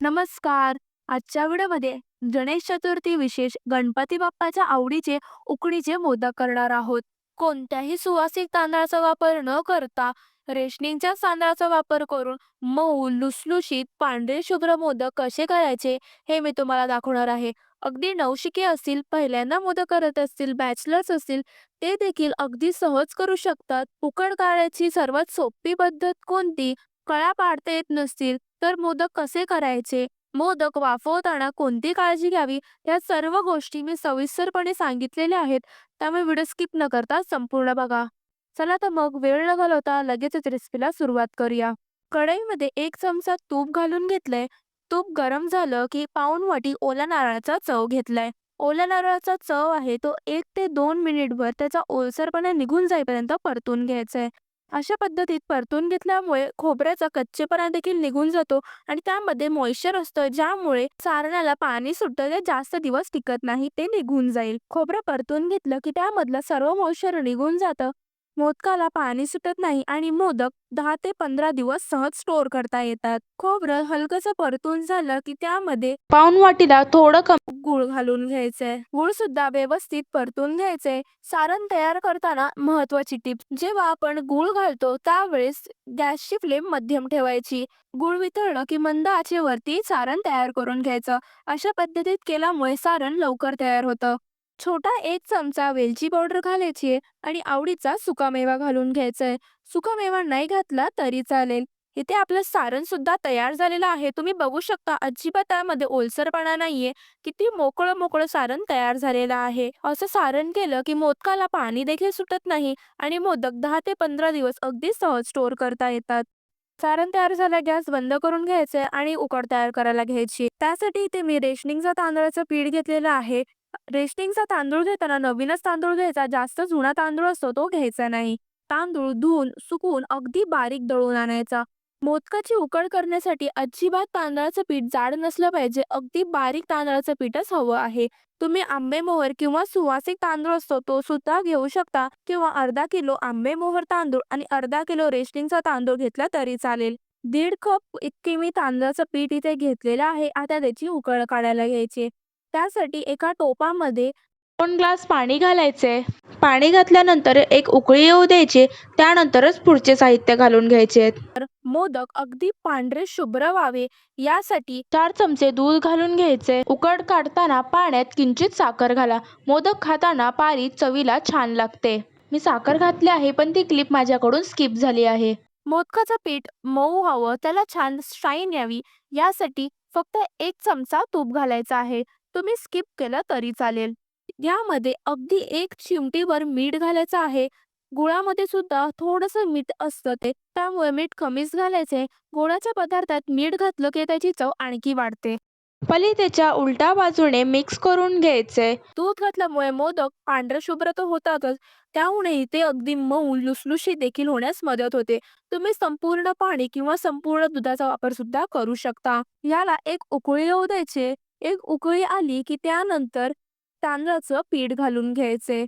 नमस्कार. आजच्या व्हिडिओमध्ये गणेश चतुर्थी विशेष गणपती बाप्पाच्या आवडीचे उकडीचे मोदक करणार आहोत. कोणत्याही सुवासिक तांदळाचा वापर न करता रेशनिंगच्या तांदळाचा वापर करून मऊ, लुसलुशीत, पांढरे शुभ्र मोदक कसे करायचे हे मी तुम्हाला दाखवणार आहे. अगदी नवशिके असतील, पहिल्यांदा मोदक करत असतील, बॅचलर्स असतील ते देखील अगदी सहज करू शकतात. उकड काढायची सर्वात सोपी पद्धत कोणती? कळ्या पाडता येत नसतील तर मोदक कसे करायचे? मोदक वाफवताना कोणती काळजी घ्यावी? या सर्व गोष्टी मी सविस्तरपणे सांगितलेल्या आहेत. त्यामुळे व्हिडिओ स्किप न करता संपूर्ण बघा. चला तर मग वेळ न घालवता लगेचच रेसिपीला सुरुवात करूया. कढईमध्ये एक चमचा तूप घालून घेतलंय. तूप गरम झालं की पाऊण वाटी ओल्या नारळाचा चव घेतलाय. ओल्या नारळाचा चव आहे तो एक ते दोन मिनिटभर त्याचा ओलसरपणा निघून जाईपर्यंत परतून घ्यायचा आहे. अशा पद्धतीत परतून घेतल्यामुळे खोबऱ्याचा कच्चेपणा देखील निघून जातो आणि त्यामध्ये मॉइश्चर असतं ज्यामुळे सारणाला पाणी सुटतं ते जास्त दिवस टिकत नाही ते निघून जाईल. खोबरं परतून घेतलं की त्यामधलं सर्व मॉइश्चर निघून जातं. मोदकाला पाणी सुटत नाही आणि मोदक दहा ते पंधरा दिवस सहज स्टोअर करता येतात. खोबरं हलकंसं परतून झालं की त्यामध्ये पाऊन वाटीला थोडं कमी गूळ घालून घ्यायचंय. गूळ सुद्धा व्यवस्थित परतून घ्यायचंय. सारण तयार करताना महत्वाची टिप जेव्हा आपण गूळ घालतो त्यावेळेस गॅसची फ्लेम मध्यम ठेवायची. गूळ वितळलं की मंद आचेवरती सारण तयार करून घ्यायचं. अशा पद्धतीत केल्यामुळे सारण लवकर तयार होतं. छोटा एक चमचा वेलची पावडर घालायची आणि आवडीचा सुकामेवा घालून घ्यायचाय. सुकामेवा नाही घातला तरी चालेल. इथे आपलं सारण सुद्धा तयार झालेलं आहे. तुम्ही बघू शकता अजिबात त्यामध्ये ओलसरपणा नाहीये. किती मोकळं मोकळं सारण तयार झालेलं आहे. असं सारण केलं की मोदकाला पाणी देखील सुटत नाही आणि मोदक दहा ते पंधरा दिवस अगदी सहज स्टोअर करता येतात. सारण तयार झालं गॅस बंद करून घ्यायचंय आणि उकड तयार करायला घ्यायची. त्यासाठी इथे मी रेशनिंगचा तांदळाचं पीठ घेतलेलं आहे. रेशनिंगचा तांदूळ घेताना नवीनच तांदूळ घ्यायचा जास्त जुना तांदूळ असतो तो घ्यायचा नाही. तांदूळ धुवून सुकवून अगदी बारीक दळून आणायचा. मोदकाची उकड करण्यासाठी अजिबात तांदळाचं पीठ जाड नसलं पाहिजे. अगदी बारीक तांदळाचं पीठच हवं आहे. तुम्ही आंबेमोहर किंवा सुवासिक तांदूळ असतो तो सुद्धा घेऊ शकता किंवा अर्धा किलो आंबेमोहर तांदूळ आणि अर्धा किलो रेशनिंगचा तांदूळ घेतला तरी चालेल. दीड कप इतके मी तांदळाचं पीठ इथे घेतलेलं आहे. आता त्याची उकळ काढायला घ्यायची. त्यासाठी एका टोपामध्ये दोन ग्लास पाणी घालायचे. पाणी घातल्यानंतर एक उकळी येऊ द्यायची. त्यानंतरच पुढचे साहित्य घालून घ्यायचे. मोदक अगदी पांढरे शुभ्र व्हावे यासाठी चार चमचे दूध घालून घ्यायचे. उकड काढताना पाण्यात किंचित साखर घाला. मोदक खाताना पारी चवीला छान लागते. मी साखर घातली आहे पण ती क्लिप माझ्याकडून स्किप झाली आहे. मोदकाचं पीठ मऊ व्हावं त्याला छान शाईन यावी यासाठी फक्त एक चमचा तूप घालायचं आहे. तुम्ही स्किप केलं तरी चालेल. यामध्ये अगदी एक चिमटीभर मीठ घालायचं आहे. गुळामध्ये सुद्धा थोडंसं मीठ असतं ते त्यामुळे मीठ कमीच घालायचंय. गोडाच्या पदार्थात मीठ घातलं की त्याची चव आणखी वाढते. पलीतेच्या उलट्या बाजूने मिक्स करून घ्यायचे. दूध घातल्यामुळे मोदक पांढरे शुभ्र तर होतातच त्याहूनही ते अगदी मऊ लुसलुशीत देखील होण्यास मदत होते. तुम्ही संपूर्ण पाणी किंवा संपूर्ण दुधाचा वापर सुद्धा करू शकता. याला एक उकळी येऊ द्यायची. एक उकळी आली की त्यानंतर तांदळाचं पीठ घालून घ्यायचे.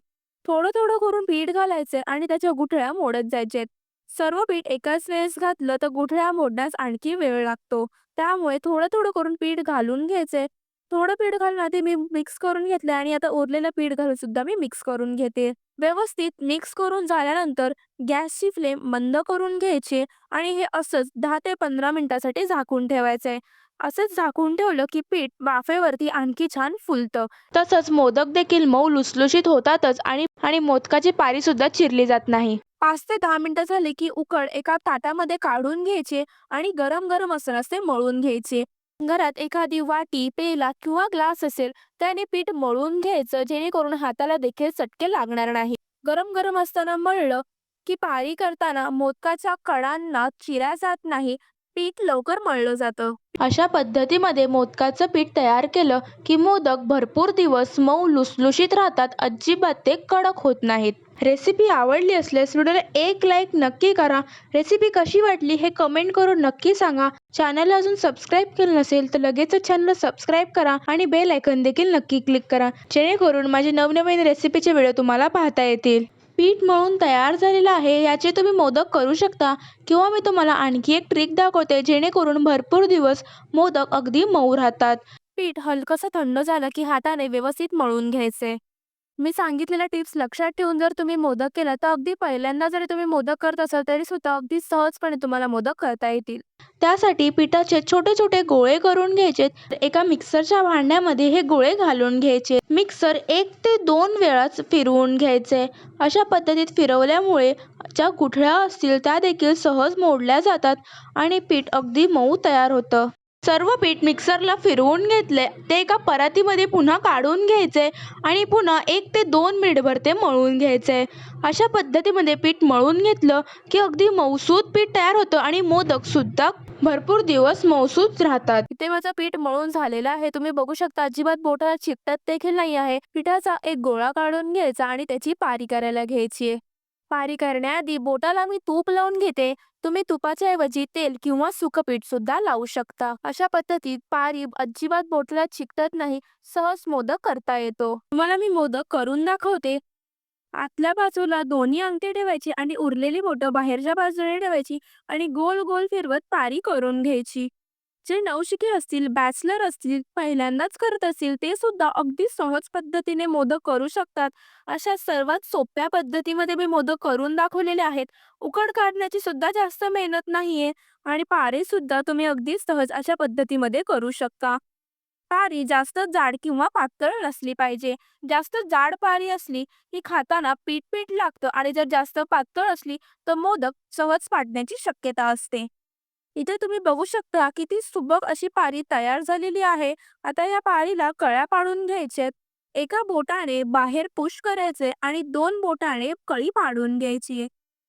थोडं थोडं करून पीठ घालायचे आणि त्याच्या गुठळ्या मोडत जायचे. सर्व पीठ एकाच वेळेस घातलं तर गुठळ्या मोडण्यास आणखी वेळ लागतो. त्यामुळे थोडं थोडं करून पीठ घालून घ्यायचे. थोडं पीठ घालून आधी मी मिक्स करून घेतलं आणि आता उरलेलं पीठ घालून सुद्धा मी मिक्स करून घेते. व्यवस्थित मिक्स करून झाल्यानंतर गॅसची फ्लेम मंद करून घ्यायची आणि हे असंच दहा ते पंधरा मिनिटासाठी झाकून ठेवायचं आहे असंच झाकून ठेवलं की पीठ वाफेवरती आणखी छान फुलतं. तसंच मोदक देखील मऊ लुसलुशीत होतातच आणि आणि मोदकाची पारी सुद्धा चिरली जात नाही. पाच ते दहा मिनिटं झाली की उकड एका ताटामध्ये काढून घ्यायचे आणि गरम गरम असतानाच ते मळून घ्यायचे. घरात एखादी वाटी, पेला किंवा ग्लास असेल त्याने पीठ मळून घ्यायचं जेणेकरून हाताला देखील चटके लागणार नाही. गरम गरम असताना मळलं की पारी करताना मोदकाच्या कडांना चिरा जात नाही. पीठ लवकर मळलं जातं. अशा पद्धतीमध्ये मोदकाचं पीठ तयार केलं की मोदक भरपूर दिवस मऊ लुसलुशीत राहतात. अजिबात ते कडक होत नाहीत. रेसिपी आवडली असल्यास व्हिडिओला एक लाईक नक्की करा. रेसिपी कशी वाटली हे कमेंट करून नक्की सांगा. चॅनल अजून सबस्क्राईब केलं नसेल तर लगेच चॅनल सबस्क्राईब करा आणि बेल आयकन देखील नक्की क्लिक करा जेणेकरून माझे नवनवीन रेसिपीचे व्हिडिओ तुम्हाला पाहता येतील. पीठ मळून तयार झालेलं आहे. याचे तुम्ही मोदक करू शकता किंवा मी तुम्हाला आणखी एक ट्रिक दाखवते जेणेकरून भरपूर दिवस मोदक अगदी मऊ राहतात. पीठ हलकंसं थंड झालं की हाताने व्यवस्थित मळून घ्यायचे. मी सांगितलेल्या टिप्स लक्षात ठेवून जर तुम्ही मोदक केला तर अगदी पहिल्यांदा जरी तुम्ही मोदक करत असाल तरी सुद्धा अगदी सहजपणे तुम्हाला मोदक करता येतील. त्यासाठी पिठाचे छोटे छोटे गोळे करून घ्यायचे. एका मिक्सरच्या भांड्यामध्ये हे गोळे घालून घ्यायचे. मिक्सर एक ते दोन वेळाच फिरवून घ्यायचे. अशा पद्धतीत फिरवल्यामुळे ज्या गुठळ्या असतील त्या देखील सहज मोडल्या जातात आणि पीठ अगदी मऊ तयार होतं. सर्व पीठ मिक्सरला फिरवून घेतले. ते एका परातीमध्ये पुन्हा काढून घ्यायचे आणि पुन्हा एक ते दोन मिनिटभर ते मळून घ्यायचे. अशा पद्धतीमध्ये पीठ मळून घेतलं की अगदी मौसूद पीठ तयार होतं आणि मोदक सुद्धा भरपूर दिवस मौसूद राहतात. इथे माझं पीठ मळून झालेलं आहे. तुम्ही बघू शकता अजिबात बोटाला चिकटत देखील नाही आहे. पिठाचा एक गोळा काढून घ्यायचा आणि त्याची पारी करायला घ्यायची आहे. पारी करण्याआधी बोटाला मी तूप लावून घेते. तुम्ही तुपाच्या ऐवजी तेल किंवा सुकपीठ सुद्धा लावू शकता. अशा पद्धतीत पारी अजिबात बोटला चिकटत नाही सहज मोदक करता येतो. तुम्हाला मी मोदक करून दाखवते. आतल्या बाजूला दोन्ही अंगठी ठेवायची आणि उरलेली बोटं बाहेरच्या बाजूने ठेवायची आणि गोल गोल फिरवत पारी करून घ्यायची. जे नवशिके असतील बॅचलर असतील पहिल्यांदाच करत असतील ते सुद्धा अगदी सहज पद्धतीने मोदक करू शकतात. अशा सर्वात सोप्या पद्धतीमध्ये मी मोदक करून दाखवलेले आहेत. उकड काढण्याची सुद्धा जास्त मेहनत नाहीये आणि पारे सुद्धा तुम्ही अगदी सहज अशा पद्धतीमध्ये करू शकता. पारी जास्त जाड किंवा पातळ नसली पाहिजे. जास्त जाड पारी असली की खाताना पीठ पीठ लागतं आणि जर जास्त पातळ असली तर मोदक सहज फाटण्याची शक्यता असते. इथे तुम्ही बघू शकता किती सुबक अशी पारी तयार झालेली आहे. आता या पारीला कळ्या पाडून घ्यायच्यात एका बोटाने बाहेर पुश करायचे आणि दोन बोटाने कळी पाडून घ्यायची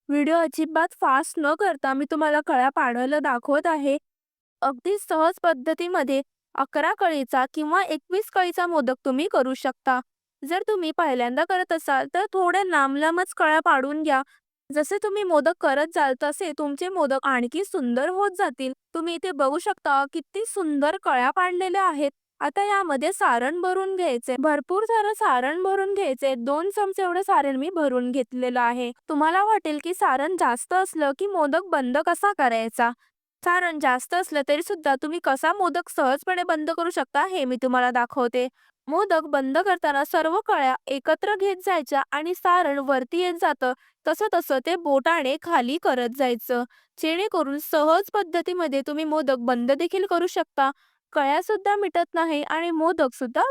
व्हिडिओ अजिबात फास्ट न करता मी तुम्हाला कळ्या पाडायला दाखवत आहे. अगदी सहज पद्धतीमध्ये अकरा कळीचा किंवा एकवीस कळीचा मोदक तुम्ही करू शकता. जर तुम्ही पहिल्यांदा करत असाल तर थोड्या लांब लांबच कळ्या पाडून घ्या. जसे तुम्ही मोदक करत जाल तसे तुमचे मोदक आणखी सुंदर होत जातील. तुम्ही इथे बघू शकता किती सुंदर कळ्या पाडलेल्या आहेत. आता यामध्ये सारण भरून घ्यायचे. भरपूर सारं सारण भरून घ्यायचे. दोन चमचे एवढं सारण मी भरून घेतलेलं आहे. तुम्हाला वाटेल की सारण जास्त असलं की मोदक बंद कसा करायचा? सारण जास्त असलं तरी सुद्धा तुम्ही कसा मोदक सहजपणे बंद करू शकता हे मी तुम्हाला दाखवते. मोदक बंद करताना सर्व कळ्या एकत्र घेत जायच्या आणि सारण वरती येत जातं. तसं तसं ते बोटाने खाली करत जायचं. जेणेकरून सहज पद्धतीमध्ये तुम्ही मोदक बंद देखील करू शकता. कळ्या सुद्धा मिटत नाही आणि मोदक सुद्धा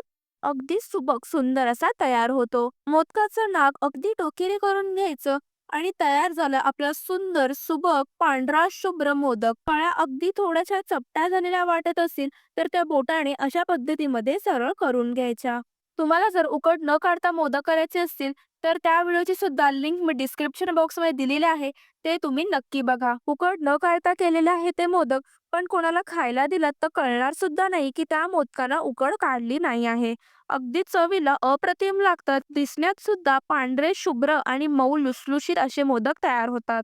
अगदी सुबक सुंदर असा तयार होतो. मोदकाचं नाक अगदी टोकेरी करून घ्यायचं. आणि तयार झालं. आपला सुंदर सुबक पांढरा शुभ्र मोदक. कळ्या अगदी थोड्याशा चपट्या झालेल्या वाटत असतील तर त्या बोटाने अशा पद्धतीमध्ये सरळ करून घ्यायच्या. तुम्हाला जर उकड न काढता मोदक करायचे असतील तर त्या व्हिडिओची सुद्धा लिंक मी डिस्क्रिप्शन बॉक्समध्ये दिलेली आहे. ते तुम्ही नक्की बघा. उकड न काढता केलेले आहे ते मोदक पण कोणाला खायला दिलात तर कळणार सुद्धा नाही की त्या मोदकाला उकड काढली नाही आहे. अगदी चवीला अप्रतिम लागतात. दिसण्यात सुद्धा पांढरे शुभ्र आणि मऊ लुसलुशीत असे मोदक तयार होतात.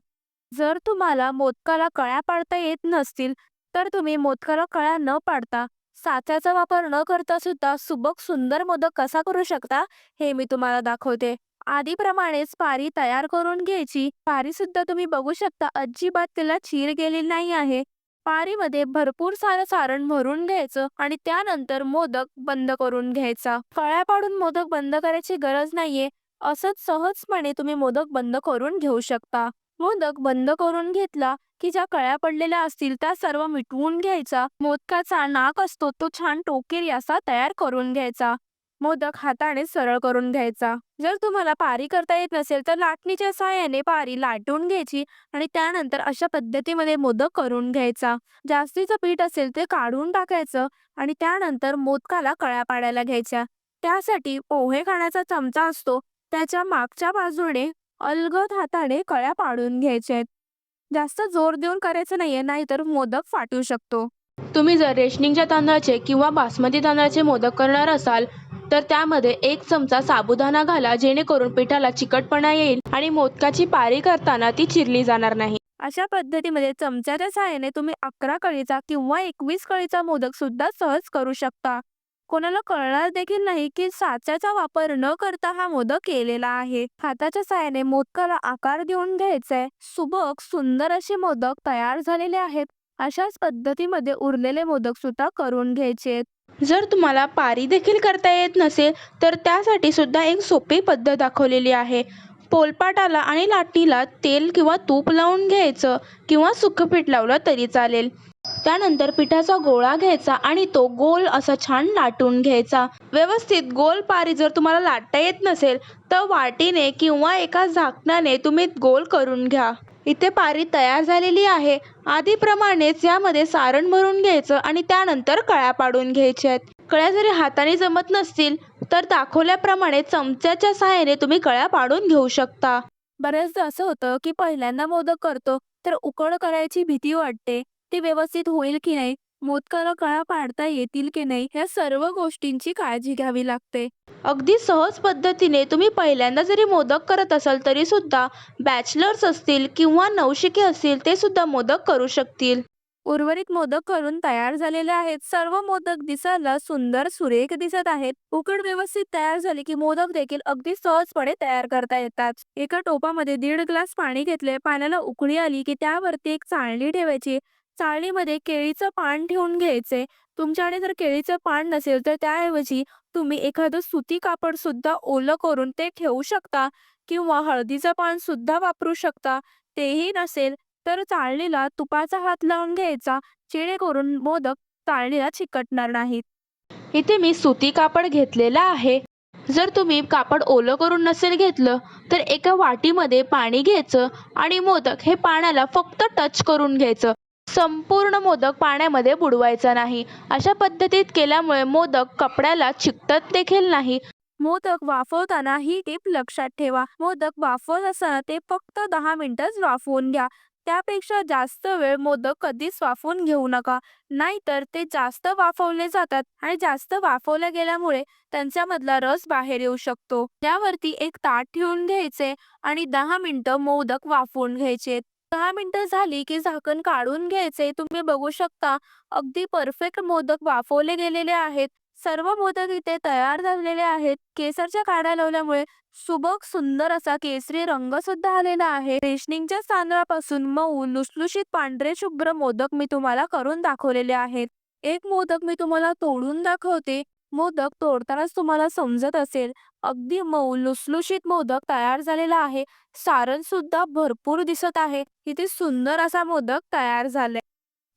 जर तुम्हाला मोदकाला कळ्या पाडता येत नसतील तर तुम्ही मोदकाला कळ्या न पाडता साच्याचा वापर न करता सुद्धा सुबक सुंदर मोदक कसा करू शकता हे मी तुम्हाला दाखवते. आधीप्रमाणेच पारी तयार करून घ्यायची. पारी सुद्धा तुम्ही बघू शकता अजिबात तिला चीर गेली नाही आहे. पारीमध्ये भरपूर सारं सारण भरून घ्यायचं आणि त्यानंतर मोदक बंद करून घ्यायचा. फळ्या पाडून मोदक बंद करायची गरज नाहीये. असंच सहजपणे तुम्ही मोदक बंद करून घेऊ शकता. मोदक बंद करून घेतला की ज्या कळ्या पडलेल्या असतील त्या सर्व मिटवून घ्यायचा. मोदकाचा नाक असतो तो छान टोकेरी असा तयार करून घ्यायचा. मोदक हाताने सरळ करून घ्यायचा. जर तुम्हाला पारी करता येत नसेल तर लाटणीच्या सहाय्याने पारी लाटून घ्यायची आणि त्यानंतर अशा पद्धतीमध्ये मोदक करून घ्यायचा. जास्तीचं पीठ असेल ते काढून टाकायचं आणि त्यानंतर मोदकाला कळ्या पाडायला घ्यायच्या. त्यासाठी पोहे खाण्याचा चमचा असतो. त्याच्या मागच्या बाजूने अलगद हाताने कळ्या पाडून घ्यायच्या आहेत. जास्त जोर देऊन करायचं नाहीये नाहीतर मोदक फाटू शकतो. तुम्ही जर रेशनिंगच्या तांदळाचे किंवा बासमती तांदळाचे मोदक करणार असाल तर त्यामध्ये एक चमचा साबुदाणा घाला जेणेकरून पिठाला चिकटपणा येईल आणि मोदकाची पारी करताना ती चिरली जाणार नाही. अशा पद्धतीमध्ये चमच्याच्या सहाय्याने तुम्ही अकरा कळीचा किंवा एकवीस कळीचा मोदक सुद्धा सहज करू शकता. कोणाला कळणार देखील नाही की साच्याचा वापर न करता हा मोदक केलेला आहे. हाताच्या साहाय्याने मोदकाला आकार देऊन घ्यायचाय. सुबक सुंदर असे मोदक तयार झालेले आहेत. अशाच पद्धतीमध्ये उरलेले मोदक सुद्धा करून घ्यायचे. जर तुम्हाला पारी देखील करता येत नसेल तर त्यासाठी सुद्धा एक सोपी पद्धत दाखवलेली आहे. पोलपाटाला आणि लाटीला तेल किंवा तूप लावून घ्यायचं किंवा सुखपीठ लावलं तरी चालेल. त्यानंतर पिठाचा गोळा घ्यायचा आणि तो गोल असा छान लाटून घ्यायचा. व्यवस्थित गोल पारी जर तुम्हाला लाटता येत नसेल तर वाटीने किंवा एका झाकणाने तुम्ही गोल करून घ्या. इथे पारी तयार झालेली आहे. आधीप्रमाणेच यामध्ये सारण भरून घ्यायचं आणि त्यानंतर कळ्या पाडून घ्यायच्या आहेत. कळ्या जरी हाताने जमत नसतील तर दाखवल्याप्रमाणे चमच्याच्या सहाय्याने तुम्ही कळ्या पाडून घेऊ शकता. बऱ्याचदा असं होतं की पहिल्यांदा मोदक करतो तर उकड करायची भीती वाटते. ते व्यवस्थित होईल की नाही? मोदकाला कळा पाडता येतील की नाही? ह्या सर्व गोष्टींची काळजी घ्यावी लागते. अगदी सहज पद्धतीने तुम्ही पहिल्यांदा जरी मोदक करत असाल तरी सुद्धा बॅचलर्स असतील किंवा नवशिके असतील ते सुद्धा मोदक करू शकतील. उर्वरित मोदक करून तयार झालेले आहेत. सर्व मोदक दिसायला सुंदर सुरेख दिसत आहेत. उकड व्यवस्थित तयार झाली की मोदक देखील अगदी सहजपणे तयार करता येतात. एका टोपामध्ये दीड ग्लास पाणी घेतले. पाण्याला उकळी आली की त्यावरती एक चाळणी ठेवायची. चाळणीमध्ये केळीचं पान ठेवून घ्यायचे. तुमच्याकडे जर केळीचं पान नसेल तर त्याऐवजी तुम्ही एखादं सुती कापड सुद्धा ओलं करून ते ठेवू शकता किंवा हळदीचं पान सुद्धा वापरू शकता. तेही नसेल तर चाळणीला तुपाचा हात लावून घ्यायचा जेणेकरून मोदक चाळणीला चिकटणार नाहीत. इथे मी सुती कापड घेतलेलं आहे. जर तुम्ही कापड ओलं करून नसेल घेतलं तर एका वाटीमध्ये पाणी घ्यायचं आणि मोदक हे पाण्याला फक्त टच करून घ्यायचं. संपूर्ण मोदक पाण्यामध्ये बुडवायचा नाही. अशा पद्धतीत केल्यामुळे मोदक कपड्याला चिकटत देखील नाही. मोदक वाफवताना ही टीप लक्षात ठेवा. मोदक वाफवत असताना ते फक्त दहा मिनिटच वाफवून घ्या. त्यापेक्षा जास्त वेळ मोदक कधीच वाफवून घेऊ नका. नाहीतर ते जास्त वाफवले जातात आणि जास्त वाफवल्या गेल्यामुळे त्यांच्यामधला रस बाहेर येऊ शकतो. त्यावरती एक ताट ठेवून घ्यायचे आणि दहा मिनिटं मोदक वाफवून घ्यायचे दहा मिनिटं झाली की झाकण काढून घ्यायचे. तुम्ही बघू शकता अगदी परफेक्ट मोदक वाफवले गेलेले आहेत. सर्व मोदक इथे तयार झालेले आहेत. केसरच्या काड्या लावल्यामुळे सुबक सुंदर असा केसरी रंग सुद्धा आलेला आहे. रेशनिंगच्या तांदळापासून मऊ लुसलुशीत पांढरे शुभ्र मोदक मी तुम्हाला करून दाखवलेले आहेत. एक मोदक मी तुम्हाला तोडून दाखवते. मोदक तोडतानाच तुम्हाला समजत असेल. अगदी मऊ लुसलुशीत मोदक तयार झालेला आहे. सारण सुद्धा भरपूर दिसत आहे. किती सुंदर असा मोदक तयार झालाय.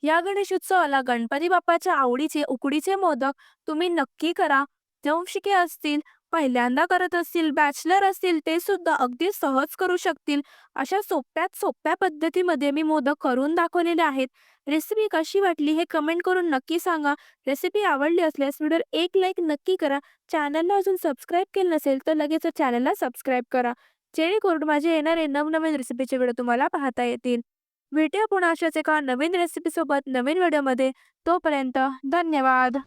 या गणेशोत्सवाला गणपती बाप्पाच्या आवडीचे उकडीचे मोदक तुम्ही नक्की करा. जंशिके असतील पहिल्यांदा करत असतील बॅचलर असतील ते सुद्धा अगदी सहज करू शकतील. अशा सोप्यात सोप्या पद्धतीमध्ये मी मोदक करून दाखवलेले आहेत. रेसिपी कशी वाटली हे कमेंट करून नक्की सांगा. रेसिपी आवडली असल्यास व्हिडिओ एक लाईक नक्की करा. चॅनलला अजून सबस्क्राईब केलं नसेल तर लगेच चॅनलला सबस्क्राईब करा. जेणेकरून माझे येणारे नवनवीन रेसिपीचे व्हिडिओ तुम्हाला पाहता येतील. व्हिडिओ पुन्हा अशाच एका नवीन रेसिपीसोबत नवीन व्हिडिओमध्ये तोपर्यंत धन्यवाद.